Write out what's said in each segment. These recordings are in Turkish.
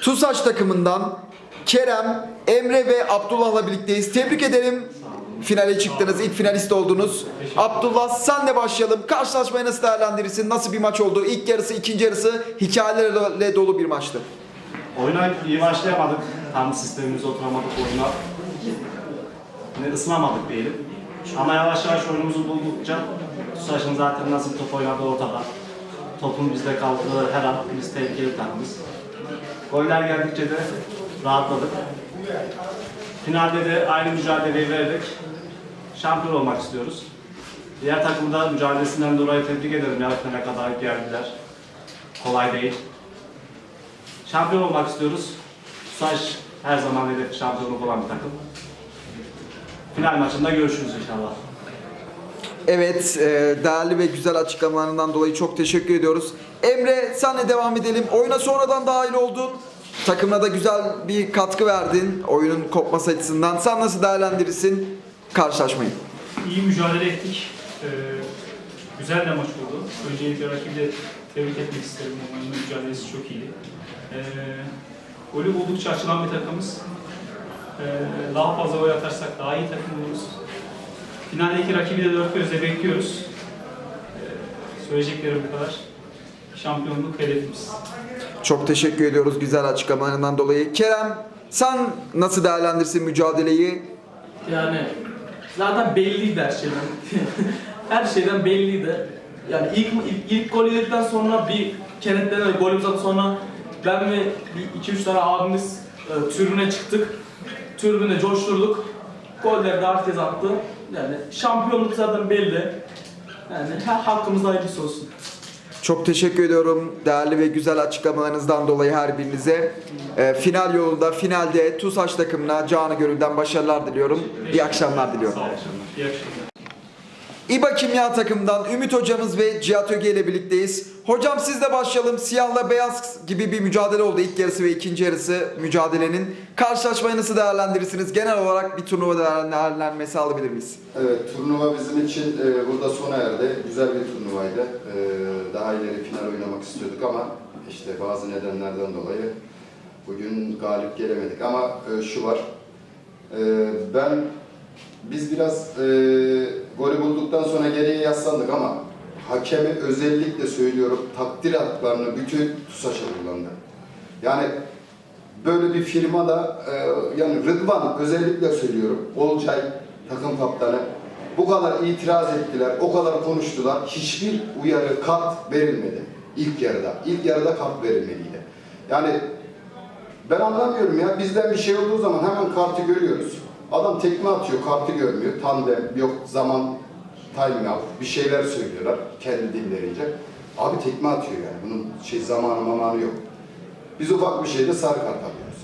TUSAŞ takımından Kerem, Emre ve Abdullah'la birlikteyiz. Tebrik ederim. Finale çıktınız, ilk finalist oldunuz. Abdullah senle başlayalım. Karşılaşmayı nasıl değerlendirirsin? Nasıl bir maç oldu? İlk yarısı, ikinci yarısı hikayelerle dolu bir maçtı. Oyuna iyi başlayamadık. Tam sistemimize oturamadık oyuna. Ne ısınamadık diyelim. Ama yavaş yavaş oyunumuzu buldukça TUSAŞ'ın zaten nasıl top oynadığı ortada. Topun bizde kaldığı her an biz tehlikeli takımız. Goller geldikçe de rahatladık. Finalde de aynı mücadeleyi verdik. Şampiyon olmak istiyoruz. Diğer takımı da mücadelesinden dolayı tebrik ederim. Yarı finale kadar geldiler. Kolay değil. Şampiyon olmak istiyoruz. TUSAŞ her zaman hedef şampiyonluk olan bir takım. Final maçında görüşürüz inşallah. Evet, e, değerli ve güzel açıklamalarından dolayı çok teşekkür ediyoruz. Emre, senle devam edelim. Oyuna sonradan dahil oldun. Takımına da güzel bir katkı verdin oyunun kopması açısından. Sen nasıl değerlendirirsin karşılaşmayı? İyi mücadele ettik. Ee, güzel de maç oldu. Öncelikle rakibi de tebrik etmek isterim. Onların mücadelesi çok iyiydi. Ee, golü buldukça açılan bir takımız. Ee, daha fazla gol atarsak daha iyi takım oluruz. Finaldeki rakibi de dört gözle bekliyoruz. Ee, söyleyeceklerim bu kadar. Şampiyonluk hedefimiz. Çok teşekkür ediyoruz güzel açıklamalarından dolayı. Kerem, sen nasıl değerlendirsin mücadeleyi? Yani zaten belliydi her şeyden. her şeyden belliydi. Yani ilk ilk, ilk gol yedikten sonra bir kenetlenen gol uzadı sonra ben ve bir 2-3 tane abimiz e, tribüne çıktık. Tribüne coşturduk. Golleri de herkes attı. Yani şampiyonluk zaten belli. Yani ha- hakkımızda hayırlısı olsun. Çok teşekkür ediyorum değerli ve güzel açıklamalarınızdan dolayı her birinize. Ee, final yolunda, finalde TUSAŞ takımına canı gönülden başarılar diliyorum. İyi akşamlar diliyorum. İyi akşamlar. İBA Kimya takımından Ümit hocamız ve Cihat Öge ile birlikteyiz. Hocam sizle başlayalım. Siyahla beyaz gibi bir mücadele oldu ilk yarısı ve ikinci yarısı mücadelenin. Karşılaşmayı nasıl değerlendirirsiniz? Genel olarak bir turnuva değerlendirmesi alabilir miyiz? Evet, turnuva bizim için e, burada sona erdi. Güzel bir turnuvaydı. E, daha ileri final oynamak istiyorduk ama işte bazı nedenlerden dolayı bugün galip gelemedik. Ama e, şu var, e, ben biz biraz e, golü bulduktan sonra geriye yaslandık ama hakemi özellikle söylüyorum takdir haklarını bütün TUSAŞ'a kullandı. Yani böyle bir firmada e, yani Rıdvan özellikle söylüyorum Olcay takım kaptanı bu kadar itiraz ettiler, o kadar konuştular. Hiçbir uyarı kart verilmedi ilk yarıda. İlk yarıda kart verilmeliydi. Yani ben anlamıyorum ya bizden bir şey olduğu zaman hemen kartı görüyoruz. Adam tekme atıyor, kartı görmüyor. Tandem, yok zaman, time out, bir şeyler söylüyorlar kendi dillerince. Abi tekme atıyor yani. Bunun şey zamanı mamanı yok. Biz ufak bir şeyde sarı kart alıyoruz.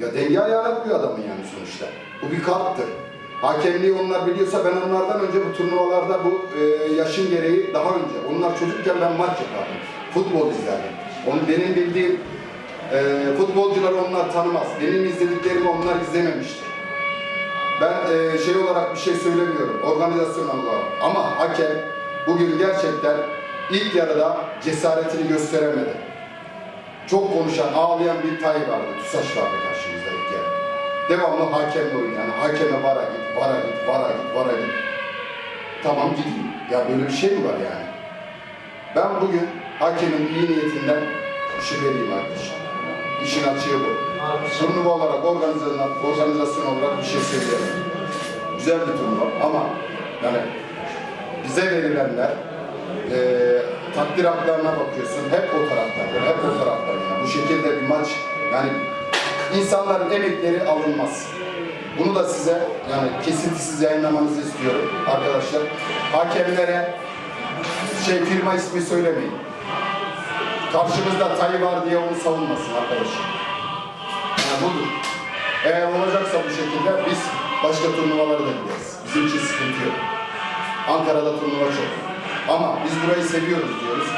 Ya denge vuruyor adamın yani sonuçta. Bu bir karttır. Hakemliği onlar biliyorsa ben onlardan önce bu turnuvalarda bu e, yaşın gereği daha önce. Onlar çocukken ben maç yapardım. Futbol izlerdim. Onu benim bildiğim e, futbolcular onlar tanımaz. Benim izlediklerimi onlar izlememiştir. Ben e, şey olarak bir şey söylemiyorum. Organizasyon olarak. Ama hakem bugün gerçekten ilk yarıda cesaretini gösteremedi. Çok konuşan, ağlayan bir tay vardı. TUSAŞ vardı karşımızda ilk yarı. Devamlı hakemle oyun yani. Hakeme vara git, vara git, vara git, vara git. Tamam gideyim. Ya böyle bir şey mi var yani? Ben bugün hakemin iyi niyetinden şüpheliyim arkadaşlar. İşin açığı bu. Turnuva olarak, organizasyon, organizasyon olarak bir şey söyleyemem. Güzel bir turnuva ama yani bize verilenler eee takdir haklarına bakıyorsun. Hep o taraftan, hep o taraftan. Yani. Bu şekilde bir maç yani insanların emekleri alınmaz. Bunu da size yani kesintisiz yayınlamanızı istiyorum arkadaşlar. Hakemlere şey firma ismi söylemeyin. Karşımızda Tayyip var diye onu savunmasın arkadaşlar. Yani budur. Eğer olacaksa bu şekilde biz başka turnuvalara da gideriz. Bizim için sıkıntı yok. Ankara'da turnuva çok. Ama biz burayı seviyoruz diyoruz.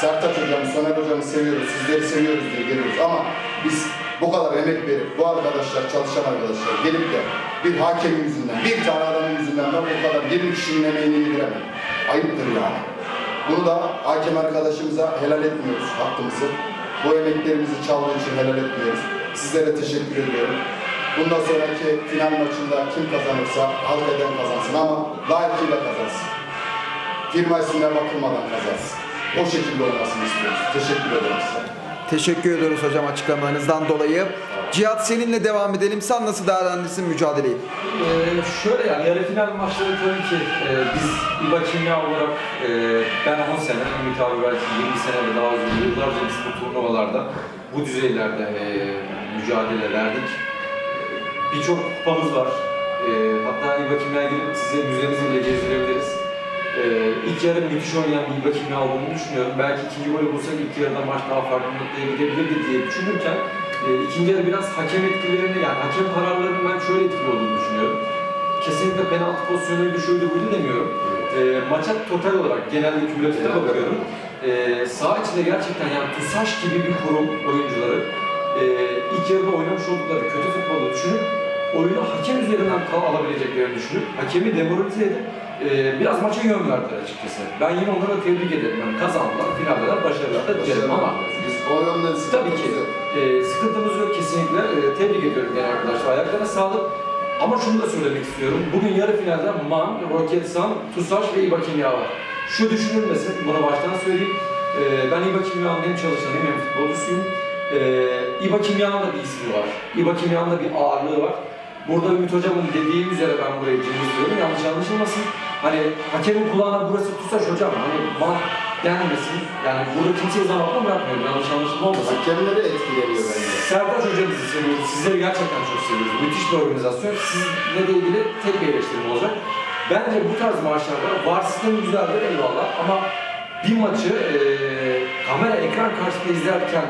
Sertaç hocamı, Soner hocamı seviyoruz, sizleri seviyoruz diye geliyoruz. Ama biz bu kadar emek verip bu arkadaşlar, çalışan arkadaşlar gelip de bir hakemin yüzünden, bir tane adamın yüzünden ben bu kadar 20 kişinin emeğini indiremem. Ayıptır yani. Bunu da hakem arkadaşımıza helal etmiyoruz hakkımızı. Bu emeklerimizi çaldığı için helal etmiyoruz. Sizlere teşekkür ediyorum. Bundan sonraki final maçında kim kazanırsa halk eden kazansın ama layıkıyla kazansın. Firma ismine bakılmadan kazansın. O şekilde olmasını istiyoruz. Teşekkür ederim size. Teşekkür ediyoruz hocam açıklamalarınızdan dolayı. Cihat seninle devam edelim. Sen nasıl değerlendirirsin mücadeleyi? Ee, şöyle yani yarı final maçları tabii ki e, biz İBA Kimya olarak e, ben 10 sene, Ümit abi belki 20 sene ve daha uzun yıllarca biz bu turnuvalarda bu düzeylerde e, mücadele verdik. Birçok kupamız var. E, hatta İBA Kimya'ya gidip size müzemizi bile gezdirebiliriz. E, ilk yarı müthiş oynayan bir İBA Kimya olduğunu düşünüyorum. Belki ikinci golü bulsak ilk yarıda maç daha farklı noktaya gidebilirdi diye düşünürken e, ikinci yarı biraz hakem etkilerini yani hakem kararlarının ben şöyle etkili olduğunu düşünüyorum. Kesinlikle penaltı pozisyonuydu şuydu buydu demiyorum. E, maça total olarak genelde kümülatifte bakıyorum. E, sağ içinde gerçekten yani TUSAŞ gibi bir kurum oyuncuları e, ilk yarıda oynamış oldukları kötü futbolu düşünüp oyunu hakem üzerinden alabileceklerini düşünüp hakemi demoralize edip e, biraz maça yön verdiler açıkçası. Ben yine onlara tebrik ederim. Yani kazandılar, finaldeler, başarılar da dilerim ama Biz o yönden Tabii ki. sıkıntımız yok. E, sıkıntımız yok kesinlikle. E, tebrik ediyorum genel arkadaşlar. Ayaklarına sağlık. Ama şunu da söylemek istiyorum. Bugün yarı finalde MAN, Roketsan, TUSAŞ ve İBA Kimya var. Şu düşünülmesin, bunu baştan söyleyeyim. E, ben İBA Kimya'nın hem çalışanıyım hem futbolcusuyum. E, İBA Kimya'nın da bir ismi var. İBA Kimya'nın da bir ağırlığı var. Burada Ümit Hocam'ın dediği üzere ben burayı cimizliyorum. Yanlış anlaşılmasın. Hani hakemin kulağına burası TUSAŞ hocam. Hani MAN denmesin. Yani burada kimseyi zan altına bırakmıyorum. Yanlış anlaşılma olmasın. Hakemleri etkileniyor bence. Serdar hocamızı seviyoruz. Sizleri gerçekten çok seviyoruz. Müthiş bir organizasyon. Sizinle de ilgili tek bir eleştirim olacak. Bence bu tarz maçlarda var sistemi güzeldir eyvallah ama bir maçı eee kamera ekran karşısında izlerken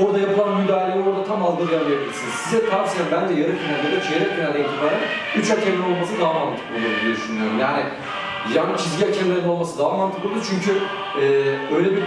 orada yapılan müdahaleyi orada tam algılayamayabilirsiniz. Size tavsiyem bence yarı finalde de çeyrek finalde itibaren 3 hakemin olması daha mantıklı olur diye düşünüyorum. Yani yan çizgi hakemlerin olması daha mantıklı olur çünkü eee öyle bir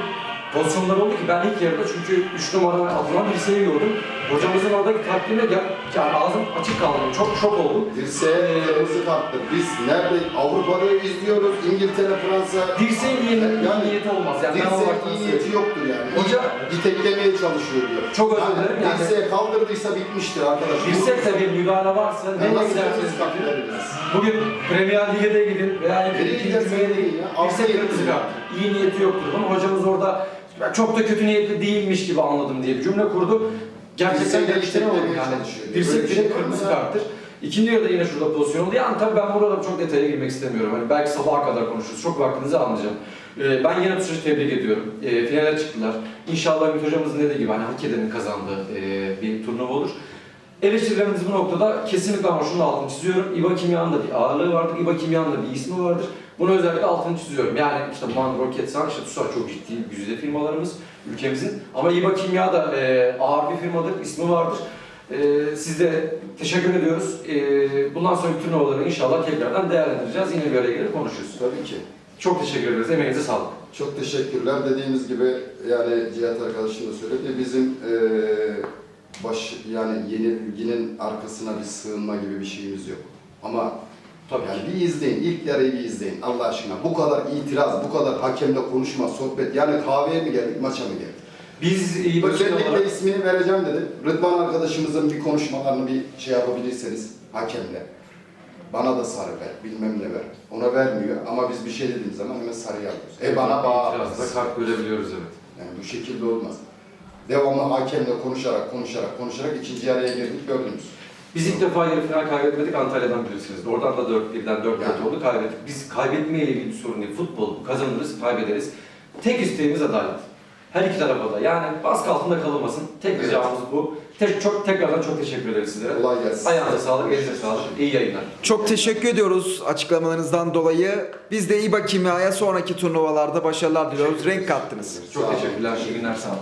pozisyonlar oldu ki ben ilk yarıda çünkü 3 numara atılan dirseği gördüm. Hocamızın oradaki taktiğine gel, yani ağzım açık kaldı. Çok şok oldum. Dirseğe kırmızı karttır. Biz nerede Avrupa'da izliyoruz, İngiltere, Fransa. Dirseğin iyi, Yani niyeti olmaz. Yani Dirseğin iyi niyeti yoktur yani. Hoca- diteklemeye çalışıyor diyor. Çok özür dilerim yani. Dirseğe kaldırdıysa bitmiştir arkadaş. Dirsekte bir müdahale varsa kart gidin. veririz? Bugün Premier Lig'e de gidin veya Nereye gidin. ya. Yedi kırmızı kart. İyi niyeti yoktur ama hocamız orada "Ben çok da kötü niyetli değilmiş gibi anladım diye bir cümle kurdu. Gerçekten diteklemeye yani. Dirsek şey direkt mı kırmızı karttır. İkinci yarıda yine şurada pozisyon oldu. Yani tabii ben burada çok detaya girmek istemiyorum. Hani belki sabaha kadar konuşuruz. Çok vaktinizi almayacağım. Ee, ben yine TUSAŞ'ı tebrik ediyorum. Ee, finale çıktılar. İnşallah Ümit hocamızın dediği gibi hani hak edenin kazandığı e, bir turnuva olur. Eleştirilerimiz bu noktada kesinlikle ama şunu da altını çiziyorum. İBA Kimya'nın da bir ağırlığı vardır. İBA Kimya'nın da bir ismi vardır. Bunu özellikle altını çiziyorum. Yani işte Man, Roketsan, işte TUSAŞ çok ciddi güzide firmalarımız ülkemizin. Ama İBA Kimya da e, ağır bir firmadır, ismi vardır. E, siz de teşekkür ediyoruz. E, bundan sonraki turnuvaları inşallah tekrardan değerlendireceğiz. Yine bir araya gelir konuşuruz. Tabii ki. Çok teşekkür ederiz. Emeğinize sağlık. Çok teşekkürler. Dediğimiz gibi yani Cihat arkadaşım da söyledi. Bizim eee baş yani yenilginin arkasına bir sığınma gibi bir şeyimiz yok. Ama Tabii yani bir izleyin, ilk yarıyı bir izleyin Allah aşkına. Bu kadar itiraz, bu kadar hakemle konuşma, sohbet. Yani kahveye mi geldik, maça mı geldik? Biz İBA Kimya Özellikle olarak... ismini vereceğim dedim. Rıdvan arkadaşımızın bir konuşmalarını bir şey yapabilirseniz hakemle. Bana da sarı ver, bilmem ne ver. Ona vermiyor ama biz bir şey dediğimiz zaman hemen sarı yapıyoruz. E bana bağır. İtirazda kart görebiliyoruz evet. Yani bu şekilde olmaz. Devamlı hakemle konuşarak, konuşarak, konuşarak ikinci yarıya girdik gördünüz. Biz ilk defa yarı final kaybetmedik Antalya'dan bilirsiniz. Oradan da 4-1'den 4 Yani. oldu kaybettik. Biz kaybetmeyle ilgili bir sorun değil. Futbol kazanırız, kaybederiz. Tek isteğimiz adalet. Her iki tarafa da. Yani baskı altında kalınmasın. Tek Evet. ricamız bu. Tek, çok tekrardan çok teşekkür ederiz sizlere. Kolay gelsin. Ayağınıza sağlık, elinize sağlık. İyi yayınlar. Çok teşekkür ediyoruz açıklamalarınızdan dolayı. Biz de İBA Kimya'ya sonraki turnuvalarda başarılar diliyoruz. Renk kattınız. Çok teşekkürler. İyi günler. Sağ olun.